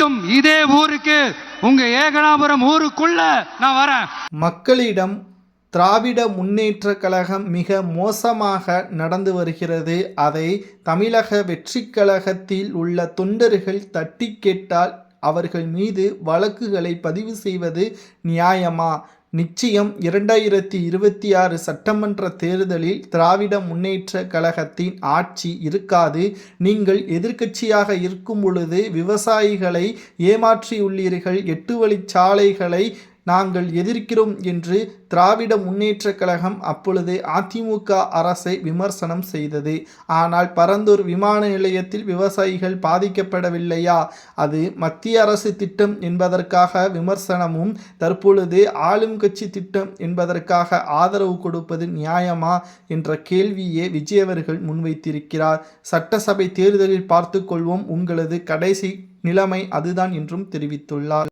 மீண்டும் இதே ஊருக்கு உங்க ஏகனாபுரம் ஊருக்குள்ள நான் வரேன். மக்களிடம் திராவிட முன்னேற்ற கழகம் மிக மோசமாக நடந்து வருகிறது. அதை தமிழக வெற்றி கழகத்தில் உள்ள தொண்டர்கள் தட்டி கேட்டால் அவர்கள் மீது வழக்குகளை பதிவு செய்வது நியாயமா? நிச்சயம் இரண்டாயிரத்தி இருபத்தி ஆறு சட்டமன்ற தேர்தலில் திராவிட முன்னேற்ற கழகத்தின் ஆட்சி இருக்காது. நீங்கள் எதிர்க்கட்சியாக இருக்கும் பொழுது விவசாயிகளை ஏமாற்றியுள்ளீர்கள். எட்டு வழிச்சாலைகளை நாங்கள் எதிர்க்கிறோம் என்று திராவிட முன்னேற்றக் கழகம் அப்பொழுது அதிமுக அரசை விமர்சனம் செய்தது. ஆனால் பரந்தூர் விமான நிலையத்தில் விவசாயிகள் பாதிக்கப்படவில்லையா? அது மத்திய அரசு திட்டம் என்பதற்காக விமர்சனமும் தற்பொழுது ஆளும் கட்சி திட்டம் என்பதற்காக ஆதரவு கொடுப்பது நியாயமா என்ற கேள்வியே விஜயவர்கள் முன்வைத்திருக்கிறார். சட்டசபை தேர்தலில் பார்த்துக்கொள்வோம் உங்களது கடைசி நிலைமை அதுதான் என்றும் தெரிவித்துள்ளார்.